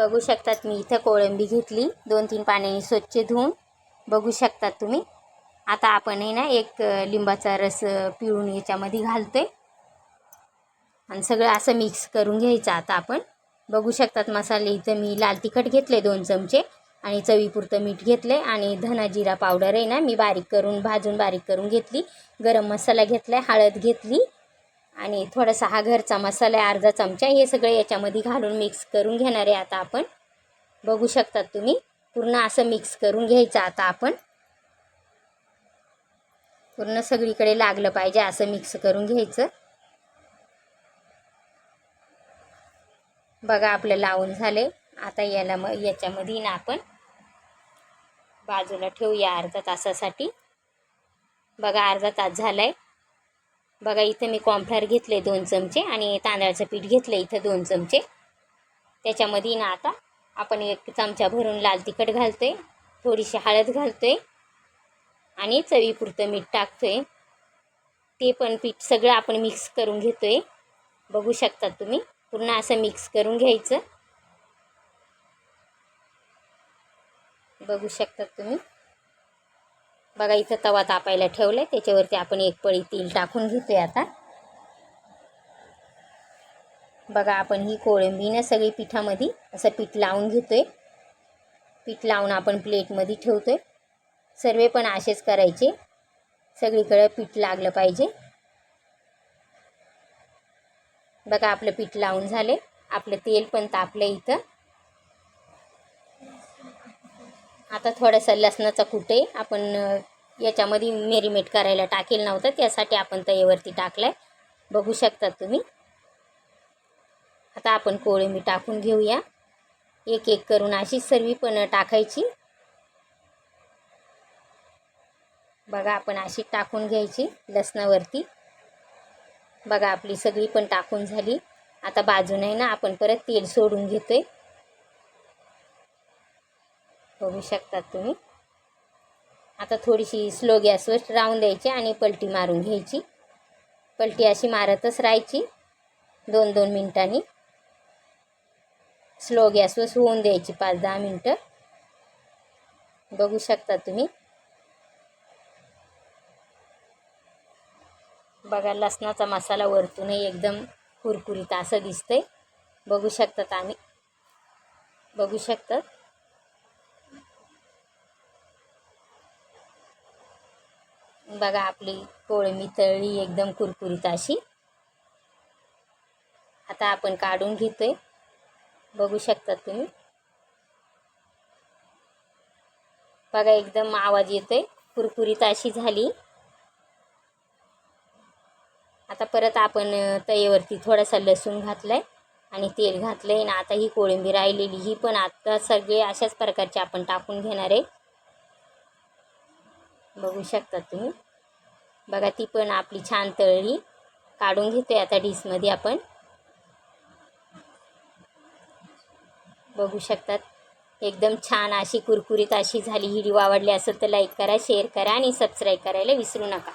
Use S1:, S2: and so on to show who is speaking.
S1: बघू शकतात मी इथं कोळंबी घेतली. दोन तीन पाण्याने स्वच्छ धुवून बघू शकतात तुम्ही. आता आपण आहे ना एक लिंबाचा रस पिळून याच्यामध्ये घालतोय. आणि सगळं असं मिक्स करून घ्यायचं आता आपण. बघू शकतात मसाले इथं मी लाल तिखट घेतले दोन चमचे आणि चवीपुरतं मीठ घेतले आणि धना जिरा पावडर आहे ना मी बारीक करून भाजून बारीक करून घेतली. गरम मसाला घेतला हळद घेतली. आणि थोडासा हा घरचा मसाला आहे अर्धा चमचा हे सगळं याच्यामध्ये घालून मिक्स करून घेणार आहे आता आपण. बघू शकतात तुम्ही पूर्ण असं मिक्स करून घ्यायचं आता आपण. पूर्ण सगळीकडे लागलं पाहिजे असं मिक्स करून घ्यायचं. बघा आपलं लावून झाले आता याला मग याच्यामध्ये ना आपण बाजूला ठेवूया अर्धा तासासाठी. बघा अर्धा तास झाला आहे बघा इथं मी कॉर्नफ्लॉर घेतले दोन चमचे आणि तांदळाचं पीठ घेतलं इथं दोन चमचे. त्याच्यामध्ये ना आता आपण एक चमचा भरून लाल तिखट घालतो आहे थोडीशी हळद घालतो आहे आणि चवीपुरतं मीठ टाकतो आहे ते पण पीठ सगळं आपण मिक्स करून घेतो आहे बघू शकतात तुम्ही पूर्ण असं मिक्स करून घ्यायचं. बघू शकतात तुम्ही. बघा इथं तवा तापायला ठेवलाय. त्याच्यावरती आपण एक पळी तेल टाकून घेतोय आता. बघा आपण ही कोळंबी ना सगळी पिठामध्ये असं पीठ लावून घेतोय. पीठ लावून आपण प्लेटमध्ये ठेवतोय. सर्व पण असेच करायचे. सगळीकडे पीठ लागलं पाहिजे. बघा आपलं पीठ लावून झाले आपलं तेल पण तापलं इथं. आता थोडंसं लसणाचा कुटे आपण याच्यामध्ये मेरीमेट करायला टाकेल नव्हतं. त्यासाठी आपण तव्यावरती टाकलाय. बघू शकतात तुम्ही. आता आपण कोळंबी टाकून घेऊया. एक एक करून अशी सर्वी पण टाकायची. बघा आपण अशी टाकून घ्यायची लसणावरती. बघा आपली सगळी पण टाकून झाली. आता बाजूने ना आपण परत तेल सोडून घेतोय. बघू शकतात तुम्ही. आता थोडीशी स्लो गॅसवर राहून द्यायची आणि पलटी मारून घ्यायची. पलटी अशी मारतच राहायची. दोन दोन मिनिटांनी स्लो गॅसवर होऊन द्यायची पाच दहा मिनटं. बघू शकता तुम्ही. बघा लसणाचा मसाला वरतूनही एकदम कुरकुरीत असं दिसतंय. बघू शकतात आम्ही. बघू शकतात. बघा आपली कोळंबी तळली एकदम कुरकुरीत अशी. आता आपण काढून घेतोय. बघू शकतात तुम्ही. बघा एकदम आवाज येतोय. कुरकुरीत अशी झाली. आता परत आपण तयेवरती थोडासा लसूण घातलाय आणि तेल घातलंय. आणि आता ही कोळंबी राहिलेली ही पण आता सगळे अशाच प्रकारचे आपण टाकून घेणार आहे. बघू शकता तुम्ही. बघा ती पण आपली छान तळली. काढून घेतोय आता डिशमध्ये आपण. बघू शकतात. एकदम छान अशी कुरकुरीत अशी झाली. व्हिडिओ आवडली असेल तर लाईक करा शेअर करा आणि सबस्क्राईब करायला विसरू नका.